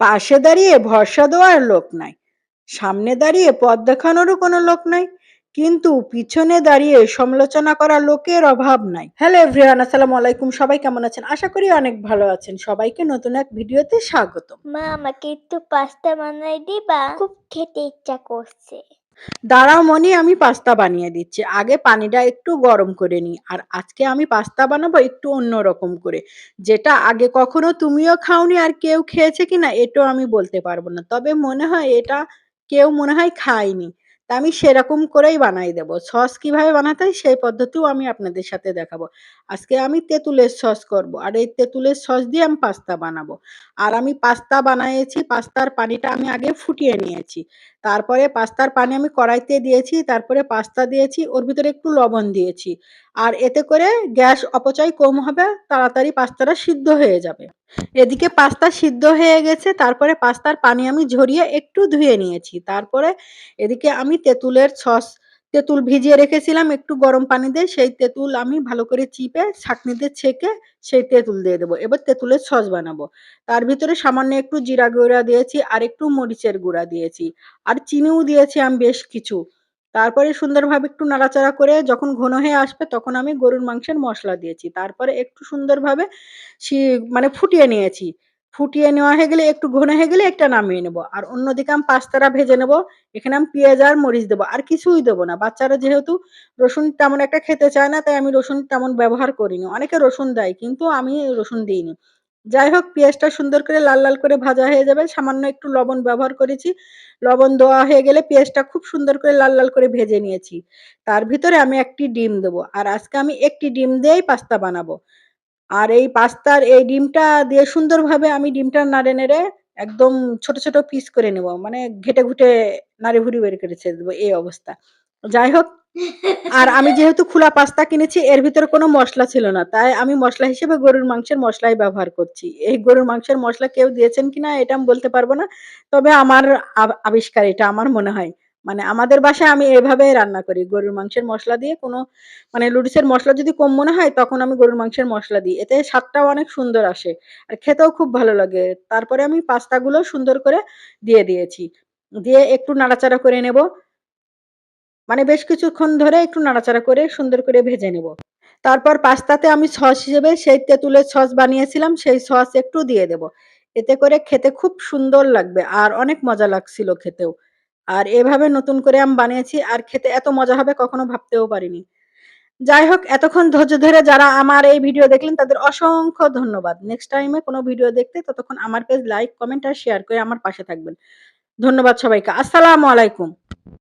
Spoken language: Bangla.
পাশে দাঁড়িয়ে ভরসা দেওয়ার লোক নাই। সামনে দাঁড়িয়ে পথ দেখানোরও কোনো লোক নাই, কিন্তু পিছনে দাঁড়িয়ে সমালোচনা করা লোকের অভাব নাই। হ্যালো এভরিওয়ান, আসসালামু আলাইকুম। সবাই কেমন আছেন? আশা করি অনেক ভালো আছেন। সবাইকে নতুন এক ভিডিওতে স্বাগত মা, আমাকে একটু পাস্তা বানাই দিবা? খুব খেতে ইচ্ছা করছে। দাঁড়াও মনি, আমি পাস্তা বানিয়ে দিচ্ছি। আগে পানিটা একটু গরম করে নিই, আর আজকে আমি পাস্তা বানাবো একটু অন্য রকম করে। যেটা আগে কখনো তুমিও খাওনি আর কেউ খেয়েছে কিনা, এটাও আমি বলতে পারব না। তবে মনে হয় এটা কেউ মনে হয় খায়নি। আমি সেরকম করেই বানাই দেব। সস কীভাবে বানাতে হয় সেই পদ্ধতিও আমি আপনাদের সাথে দেখাবো। আজকে আমি তেঁতুলের সস করব আর এই তেঁতুলের সস দিয়ে আমি পাস্তা বানাবো। আর আমি পাস্তা বানিয়েছি, পাস্তার পানিটা আমি আগে ফুটিয়ে নিয়েছি। তারপরে পাস্তার পানি আমি কড়াইতে দিয়েছি, তারপরে পাস্তা দিয়েছি, ওর ভিতরে একটু লবণ দিয়েছি। আর এতে করে গ্যাস অপচয় কম হবে, তাড়াতাড়ি পাস্তাটা সিদ্ধ হয়ে যাবে। এদিকে পাস্তা সিদ্ধ হয়ে গেছে, তারপরে পাস্তার পানি আমি ঝরিয়ে একটু ধুয়ে নিয়েছি। তারপরে এদিকে আমি তেঁতুলের সস, তেঁতুল ভিজিয়ে রেখেছিলাম একটু গরম পানি দিয়ে, সেই তেঁতুল আমি ভালো করে চিপে ছাঁকনিতে ছেঁকে সেই তেঁতুল দিয়ে দেবো। এবার তেঁতুলের সস বানাবো। তার ভিতরে সামান্য একটু জিরা গুঁড়া দিয়েছি আর একটু মরিচের গুঁড়া দিয়েছি। আর চিনিও দিয়েছি আমি বেশ কিছু। তারপরে সুন্দরভাবে একটু নাড়াচাড়া করে যখন ঘন হয়ে আসবে তখন আমি গরুর মাংসের মশলা দিয়েছি। তারপরে একটু সুন্দরভাবে মানে ফুটিয়ে নিয়েছি। ফুটিয়ে নেওয়া হয়ে গেলে, একটু ঘন হয়ে গেলে একটা নামিয়ে নেব। আর অন্যদিকে আমি পাস্তাটা ভেজে নেব। এখানে আমি পেঁয়াজ আর মরিচ দেবো। আর কিছুই দেবো না। বাচ্চারা যেহেতু রসুন তেমন একটা খেতে চায় না, তাই আমি রসুন তেমন ব্যবহার করিনি। অনেকে রসুন দেয়, কিন্তু আমি রসুন দিইনি। যাই হোক, পেঁয়াজটা সুন্দর করে লাল লাল করে ভাজা হয়ে যাবে। সামান্য একটু লবণ ব্যবহার করেছি। লবণ দেওয়া হয়ে গেলে পেঁয়াজটা খুব সুন্দর করে লাল লাল করে ভেজে নিয়েছি। তার ভিতরে আমি একটি ডিম দেবো। আর আজকে আমি একটি ডিম দিয়েই পাস্তা বানাবো। আর এই পাস্তার, এই ডিমটা দিয়ে সুন্দরভাবে আমি ডিমটা নাড়ে নেড়ে একদম ছোট ছোট পিস করে নেব। মানে ঘেটে ঘুটে নাড়ি ভুড়ি বের করেছে দেবো। এই অবস্থা। যাই হোক আর আমি যেহেতু খোলা পাস্তা কিনেছি, এর ভিতরে কোনো মশলা ছিল না। তাই আমি মশলা হিসেবে গরুর মাংসের মশলাই ব্যবহার করছি। এই গরুর মাংসের মশলা কেউ দিয়েছেন কিনা, এটা আমি বলতে পারব না। তবে আমার আবিষ্কার এটা আমার মনে হয়। মানে আমাদের বাসায় আমি এভাবে রান্না করি। গরুর মাংসের মশলা দিয়ে কোনো মানে লুডিসের মশলা যদি কম মনে হয়, তখন আমি গরুর মাংসের মশলা দিই। এতে স্বাদটাও অনেক সুন্দর আসে। আর খেতেও খুব ভালো লাগে। তারপরে আমি পাস্তাগুলো সুন্দর করে দিয়ে দিয়েছি। দিয়ে একটু নাড়াচাড়া করে নেব। মানে বেশ কিছুক্ষণ ধরে একটু নাড়াচাড়া করে সুন্দর করে ভেজে নেব। তারপর পাস্তাতে আমি সস হিসেবে সেই তেঁতুলের সস বানিয়েছিলাম, সেই সস একটু দিয়ে দেব। এতে করে খেতে খুব সুন্দর লাগবে আর অনেক মজা লাগছিল খেতেও। আর এভাবে নতুন করে আমি বানিয়েছি আর খেতে এত মজা হবে কখনো ভাবতেও পারিনি। যাই হোক, এতক্ষণ ধৈর্য ধরে যারা আমার এই ভিডিও দেখলেন, তাদের অসংখ্য ধন্যবাদ। নেক্সট টাইমে কোনো ভিডিও দেখতে ততক্ষণ আমার পেজ লাইক কমেন্ট আর শেয়ার করে আমার পাশে থাকবেন। ধন্যবাদ সবাইকে। আসসালামু আলাইকুম।